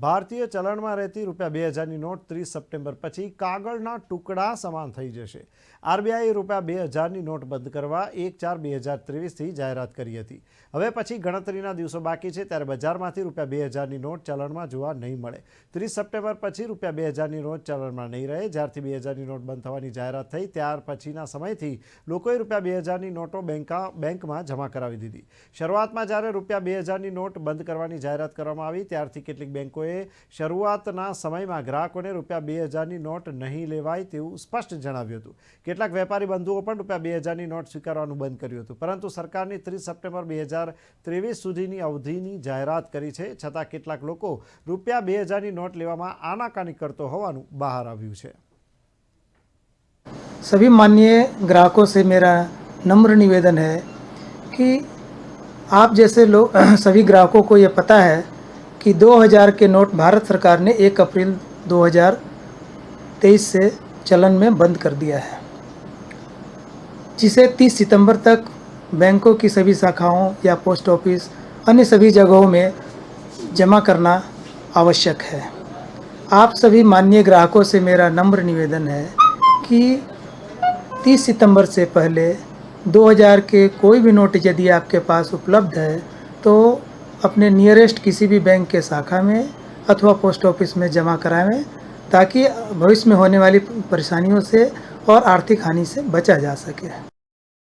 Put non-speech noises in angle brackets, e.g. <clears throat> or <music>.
ભારતીય ચલણમાં રહેતી રૂપિયા બે હજારની નોટ ત્રીસ સપ્ટેમ્બર પછી કાગળના ટુકડા સમાન થઈ જશે આરબીઆઈએ રૂપિયા બે હજારની નોટ બંધ કરવા એક ચાર બે હજાર ત્રેવીસથી જાહેરાત કરી હતી હવે પછી ગણતરીના દિવસો બાકી છે ત્યારે બજારમાંથી રૂપિયા બે હજારની નોટ ચલણમાં જોવા નહીં મળે ત્રીસ સપ્ટેમ્બર પછી રૂપિયા બે હજારની નોટ ચલણમાં નહીં રહે જ્યારથી બે હજારની નોટ બંધ થવાની જાહેરાત થઈ ત્યાર પછીના સમયથી લોકોએ રૂપિયા બે હજારની નોટો બેંકા બેંકમાં જમા કરાવી દીધી શરૂઆતમાં જ્યારે રૂપિયા બે હજારની નોટ બંધ કરવાની જાહેરાત કરવામાં આવી ત્યારથી કેટલીક બેંકોએ શરૂઆતના સમયમાં ગ્રાહકોને રૂપિયા 2000 ની નોટ નહીં લેવાય તે સ્પષ્ટ જણાવ્યો હતો કેટલાક વેપારી બંધુઓ પણ રૂપિયા 2000 ની નોટ સ્વીકારવાનું બંધ કર્યું હતું પરંતુ સરકારે 30 સપ્ટેમ્બર 2023 સુધીની અવધિની જાહેરાત કરી છે છતાં કેટલાક લોકો રૂપિયા 2000 ની નોટ લેવામાં આનાકાની કરતો હોવાનું બહાર આવ્યું છે. सभी माननीय ग्राहकों से मेरा नम्र निवेदन है कि आप जैसे लोग <clears throat> सभी ग्राहकों को यह पता है कि 2000 के नोट भारत सरकार ने 1 अप्रैल 2023 से चलन में बंद कर दिया है जिसे 30 सितंबर तक बैंकों की सभी शाखाओं या पोस्ट ऑफिस अन्य सभी जगहों में जमा करना आवश्यक है आप सभी माननीय ग्राहकों से मेरा नम्र निवेदन है कि 30 सितंबर से पहले 2000 के कोई भी नोट यदि आपके पास उपलब्ध है तो अपने नियरेस्ट किसी भी बैंक के शाखा में अथवा पोस्ट ऑफिस में जमा कराएं ताकि भविष्य में होने वाली परेशानियों से और आर्थिक हानि से बचा जा सके